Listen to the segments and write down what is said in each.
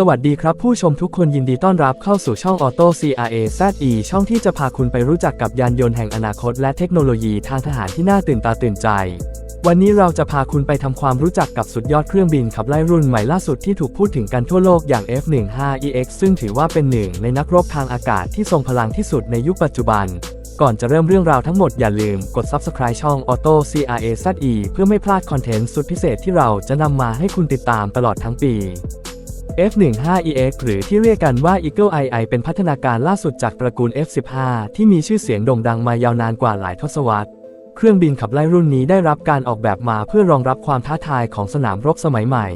สวัสดีครับผู้ชมทุกคนยินดีต้อนรับเข้าสู่ช่อง Auto CRA ZE ช่องที่จะพาคุณไปรู้จักกับยานยนต์แห่งอนาคตและเทคโนโลยีทางทหารที่น่าตื่นตาตื่นใจ วันนี้เราจะพาคุณไปทำความรู้จักกับสุดยอดเครื่องบินขับไล่รุ่นใหม่ล่าสุดที่ถูกพูดถึงกันทั่วโลกอย่าง F-15EX ซึ่งถือว่าเป็นหนึ่งในนักรบทางอากาศที่ทรงพลังที่สุดในยุคปัจจุบัน ก่อนจะเริ่มเรื่องราวทั้งหมดอย่าลืมกด Subscribe ช่อง Auto CRA ZE เพื่อไม่พลาดคอนเทนต์สุดพิเศษที่เราจะนำมาให้คุณติดตามตลอดทั้งปี F15EX หรือที่เรียกกันว่า Eagle II เป็นพัฒนาการล่าสุดจากตระกูล F15 ที่มีชื่อเสียงโด่งดังมายาวนานกว่าหลายทศวรรษ เครื่องบินขับไล่รุ่นนี้ได้รับการออกแบบมาเพื่อรองรับความท้าทายของสนามรบสมัยใหม่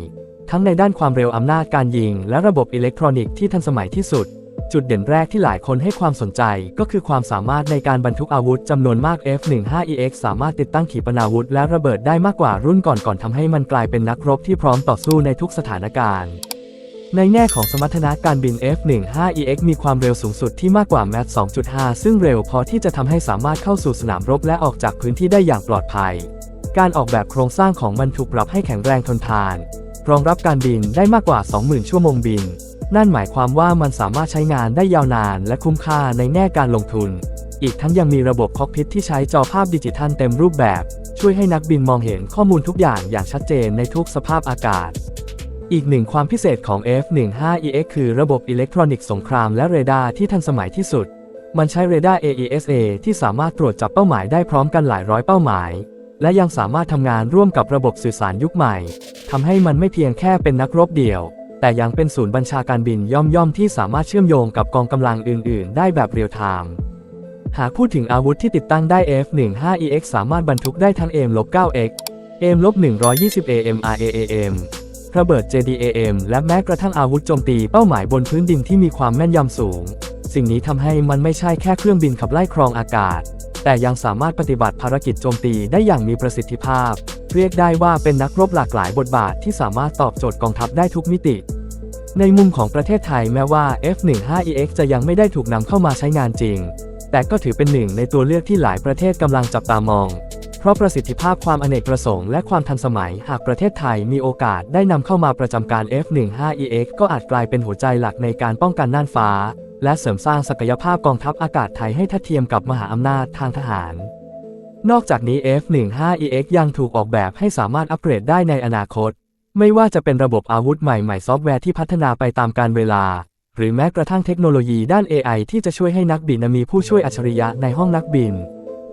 ทั้งในด้านความเร็วอำนาจการยิง และระบบอิเล็กทรอนิกส์ที่ทันสมัยที่สุด จุดเด่นแรกที่หลายคนให้ความสนใจ ก็คือความสามารถในการบรรทุกอาวุธจำนวนมาก F15EX สามารถติดตั้งขีปนาวุธและระเบิดได้มากกว่ารุ่นก่อนๆทำให้มันกลายเป็นนักรบที่พร้อมต่อสู้ในทุกสถานการณ์ ในแง่ของสมรรถนะการบิน F-15EX มีความเร็วสูงสุดที่มากกว่า Mach 2.5 ซึ่งเร็วพอที่จะทำให้สามารถเข้าสู่สนามรบและออกจากพื้นที่ได้อย่างปลอดภัย การออกแบบโครงสร้างของมันถูกปรับให้แข็งแรงทนทาน รองรับการบินได้มากกว่า 20,000 ชั่วโมงบิน นั่นหมายความว่ามันสามารถใช้งานได้ยาวนานและคุ้มค่าในแง่การลงทุน อีกทั้งยังมีระบบคอกพิทที่ใช้จอภาพดิจิทัลเต็มรูปแบบ ช่วยให้นักบินมองเห็นข้อมูลทุกอย่างอย่างชัดเจนในทุกสภาพอากาศ อีกหนึ่งความพิเศษของ F-15EX คือระบบอิเล็กทรอนิกส์สงครามและเรดาร์ที่ทันสมัยที่สุด มันใช้เรดาร์ AESA ที่สามารถตรวจจับเป้าหมายได้พร้อมกันหลายร้อยเป้าหมาย และยังสามารถทำงานร่วมกับระบบสื่อสารยุคใหม่ทำให้มันไม่เพียงแค่เป็นนักรบเดี่ยว แต่ยังเป็นศูนย์บัญชาการบินย่อมๆที่สามารถเชื่อมโยงกับกองกำลังอื่น ๆ ได้แบบเรียลไทม์หากพูดถึงอาวุธที่ติดตั้งได้ F-15EX สามารถบรรทุกได้ทั้ง M-9X M-120 AMRAAM ระเบิด JDAM และแม้กระทั่งอาวุธโจมตีเป้าหมายบนพื้นดินที่มีความแม่นยำสูง สิ่งนี้ทำให้มันไม่ใช่แค่เครื่องบินขับไล่ครองอากาศ แต่ยังสามารถปฏิบัติภารกิจโจมตีได้อย่างมีประสิทธิภาพ เรียกได้ว่าเป็นนักรบหลากหลายบทบาทที่สามารถตอบโจทย์กองทัพได้ทุกมิติ ในมุมของประเทศไทยแม้ว่า F-15EX จะยังไม่ได้ถูกนำเข้ามาใช้งานจริง แต่ก็ถือเป็นหนึ่งในตัวเลือกที่หลายประเทศกำลังจับตามอง เพราะประสิทธิภาพความอเนกประสงค์และความทันสมัย หากประเทศไทยมีโอกาสได้นำเข้ามาประจำการ F-15EX ก็อาจกลายเป็นหัวใจหลักในการป้องกันน่านฟ้า และเสริมสร้างศักยภาพกองทัพอากาศไทยให้ทัดเทียมกับมหาอำนาจทางทหาร นอกจากนี้ F-15EX ยังถูกออกแบบให้สามารถอัปเกรดได้ในอนาคต ไม่ว่าจะเป็นระบบอาวุธใหม่ๆซอฟต์แวร์ที่พัฒนาไปตามกาลเวลาหรือแม้กระทั่งเทคโนโลยีด้าน AI ที่จะช่วยให้นักบินมีผู้ช่วยอัจฉริยะในห้องนักบิน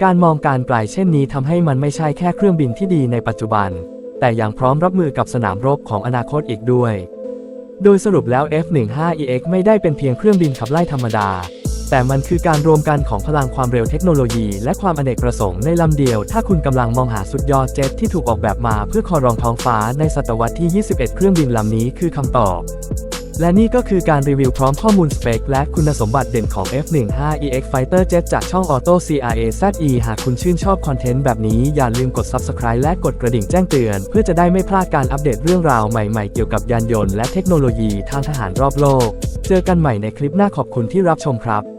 การมองการไกลเช่นนี้ทำให้มันไม่ใช่แค่เครื่องบินที่ดีในปัจจุบัน แต่ยังพร้อมรับมือกับสนามรบของอนาคตอีกด้วย โดยสรุปแล้ว F-15EX ไม่ได้เป็นเพียงเครื่องบินขับไล่ธรรมดา แต่มันคือการรวมกันของพลังความเร็วเทคโนโลยี และความอเนกประสงค์ในลำเดียว ถ้าคุณกำลังมองหาสุดยอดเจ็ตที่ถูกออกแบบมาเพื่อครองท้องฟ้าในศตวรรษที่ 21 เครื่องบินลำนี้คือคำตอบ และนี่ก็คือการรีวิวพร้อมข้อมูลสเปคและคุณสมบัติเด่นของ F15EX Fighter Jet จากช่อง Auto CRA ZE หากคุณชื่นชอบคอนเทนต์แบบนี้อย่าลืมกด Subscribe และกดกระดิ่งแจ้งเตือน เพื่อจะได้ไม่พลาดการอัปเดตเรื่องราวใหม่ๆ เกี่ยวกับยานยนต์และเทคโนโลยีทางทหารรอบโลก เจอกันใหม่ในคลิปหน้าขอบคุณที่รับชมครับ